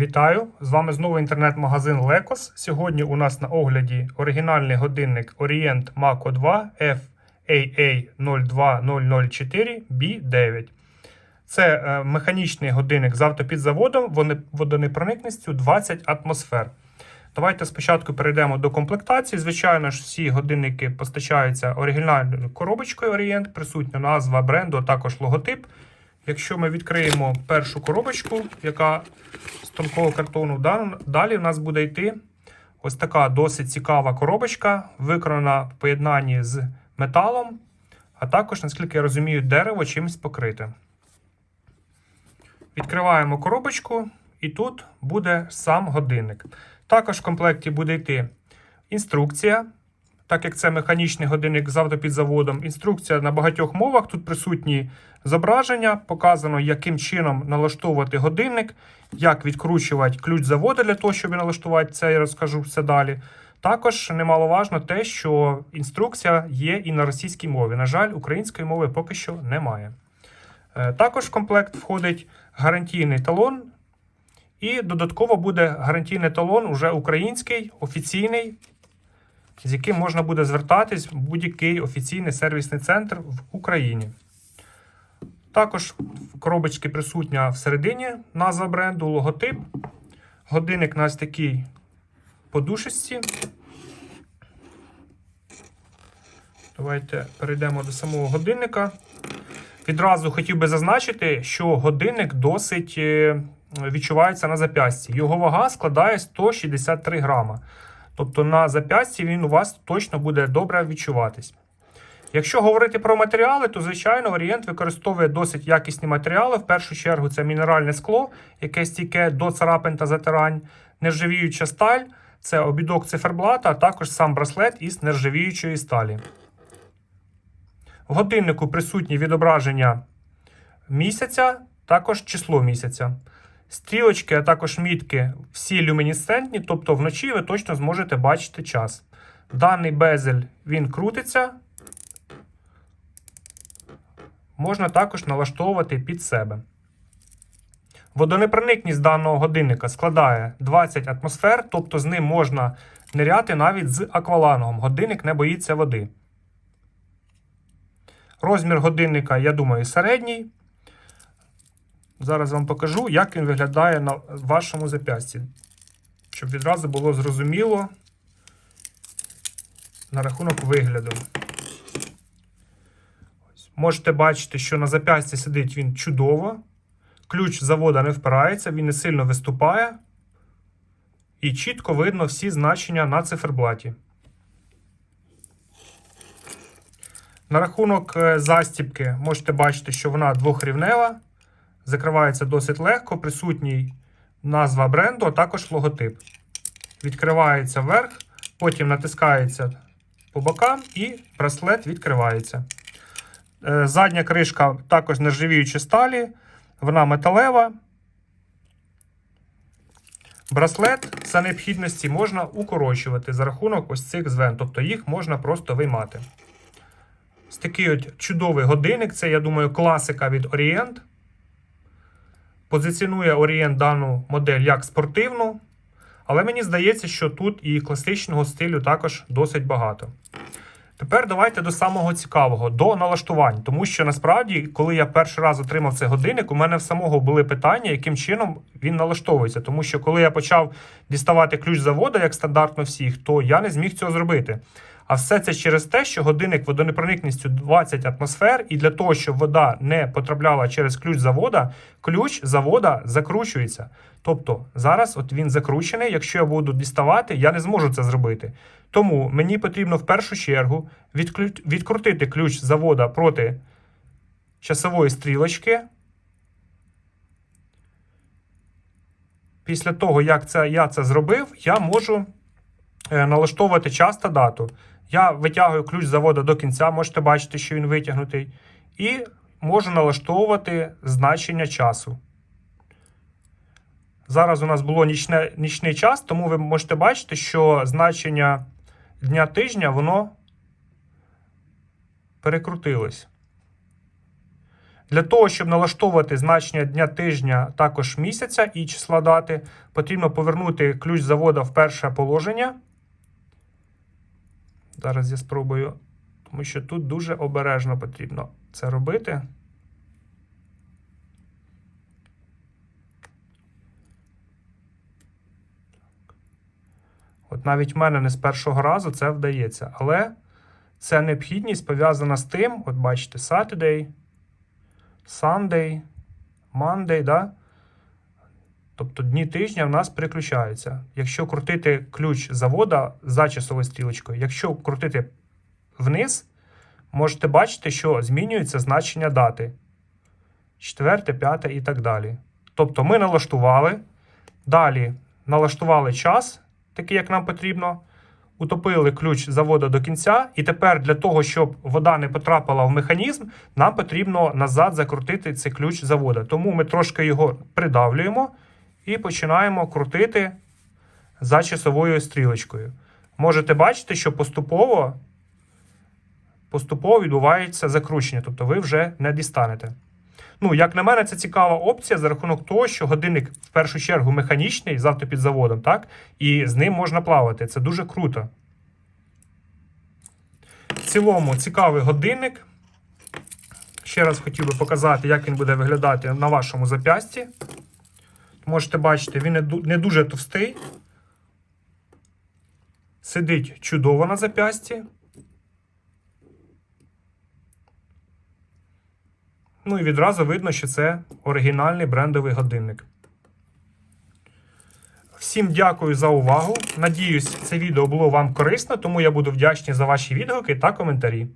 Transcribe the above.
Вітаю! З вами знову інтернет-магазин Lekos. Сьогодні у нас на огляді оригінальний годинник Orient Mako 2 FAA02004B9. Це е, механічний годинник з автопідзаводом водонепроникністю 20 атмосфер. Давайте спочатку перейдемо до комплектації. Звичайно ж, всі годинники постачаються оригінальною коробочкою Orient, присутня назва бренду, а також логотип. Якщо ми відкриємо першу коробочку, яка з тонкого картону, далі в нас буде йти ось така досить цікава коробочка, виконана в поєднанні з металом, а також, наскільки я розумію, дерево чимось покрите. Відкриваємо коробочку, і тут буде сам годинник. Також в комплекті буде йти інструкція, так як це механічний годинник з автопідзаводом. Інструкція на багатьох мовах. Тут присутні зображення, показано, яким чином налаштовувати годинник, як відкручувати ключ заводу для того, щоб налаштувати це, я розкажу все далі. Також немаловажно те, що інструкція є і на російській мові. На жаль, української мови поки що немає. Е, Також в комплект входить гарантійний талон, і додатково буде гарантійний талон уже український, офіційний, з яким можна буде звертатись в будь-який офіційний сервісний центр в Україні. Також в коробочці присутня всередині назва бренду, логотип. Годинник у нас такий подушечці. Давайте перейдемо до самого годинника. Відразу хотів би зазначити, що годинник досить е, відчувається на зап'ясті. Його вага складає 163 грама. Тобто на зап'ясті він у вас точно буде добре відчуватись. Якщо говорити про матеріали, то звичайно Орієнт використовує досить якісні матеріали. В першу чергу це мінеральне скло, яке стійке до царапин та затирань, нержавіюча сталь, це обідок циферблата, а також сам браслет із нержавіючої сталі. В годиннику присутні відображення місяця, також число місяця. Стрілочки, а також мітки всі люмінесцентні, тобто вночі ви точно зможете бачити час. Даний безель він крутиться. Можна також налаштовувати під себе. Водонепроникність даного годинника складає 20 атмосфер, тобто з ним можна ниряти навіть з аквалангом. Годинник не боїться води. Розмір годинника, я думаю, середній. Зараз вам покажу, як він виглядає на вашому зап'ясті. Щоб відразу було зрозуміло на рахунок вигляду. Можете бачити, що на зап'ясті сидить він чудово. Ключ завода не впирається, він не сильно виступає. І чітко видно всі значення на циферблаті. На рахунок е, застібки можете бачити, що вона двохрівнева. Закривається досить легко, присутній назва бренду, а також логотип. Відкривається вверх, потім натискається по бокам і браслет відкривається. Е, Задня кришка також нержавіючі сталі, вона металева. Браслет за необхідності можна укорочувати за рахунок ось цих звен, тобто їх можна просто виймати. Ось такий от чудовий годинник. Це, я думаю, класика від Orient. Позиціонує Orient дану модель як спортивну. Але мені здається, що тут і класичного стилю також досить багато. Тепер давайте до самого цікавого, до налаштувань. Тому що насправді, коли я перший раз отримав цей годинник, у мене в самого були питання, яким чином він налаштовується. Тому що коли я почав діставати ключ заводу, як стандартно всіх, то я не зміг цього зробити. А все це через те, що годинник водонепроникністю 20 атмосфер, і для того, щоб вода не потрапляла через ключ завода, ключ завода закручується. Тобто зараз от він закручений. Якщо я буду діставати, я не зможу це зробити. Тому мені потрібно в першу чергу відклю- відкрутити ключ завода проти часової стрілочки. Після того, як це, я це зробив, я можу налаштовувати час та дату. Я витягую ключ заводу до кінця, можете бачити, що він витягнутий. І можу налаштовувати значення часу. Зараз у нас було нічне, нічний час, тому ви можете бачити, що значення дня тижня воно перекрутилось. Для того, щоб налаштовувати значення дня тижня, також місяця і числа дати, потрібно повернути ключ завода в перше положення. Зараз я спробую, тому що тут дуже обережно потрібно це робити. От навіть в мене не з першого разу це вдається. Але ця необхідність пов'язана з тим, от бачите, Saturday, Sunday, Monday, да? Тобто дні тижня в нас переключаються. Якщо крутити ключ завода за часовою стрілочкою, якщо крутити вниз, можете бачити, що змінюється значення дати. 4, 5 і так далі. Тобто ми налаштували, далі налаштували час, такий, як нам потрібно, утопили ключ завода до кінця, і тепер для того, щоб вода не потрапила в механізм, нам потрібно назад закрутити цей ключ завода. Тому ми трошки його придавлюємо і починаємо крутити за часовою стрілочкою. Можете бачити, що поступово, поступово відбувається закручення, тобто ви вже не дістанете. Ну, як на мене, це цікава опція за рахунок того, що годинник в першу чергу механічний з автопідзаводом, так? І з ним можна плавати. Це дуже круто. В цілому цікавий годинник. Ще раз хотів би показати, як він буде виглядати на вашому зап'ясті. Можете бачити, він не дуже товстий. Сидить чудово на зап'ясті. Ну і відразу видно, що це оригінальний брендовий годинник. Всім дякую за увагу. Надіюсь, це відео було вам корисно, тому я буду вдячний за ваші відгуки та коментарі.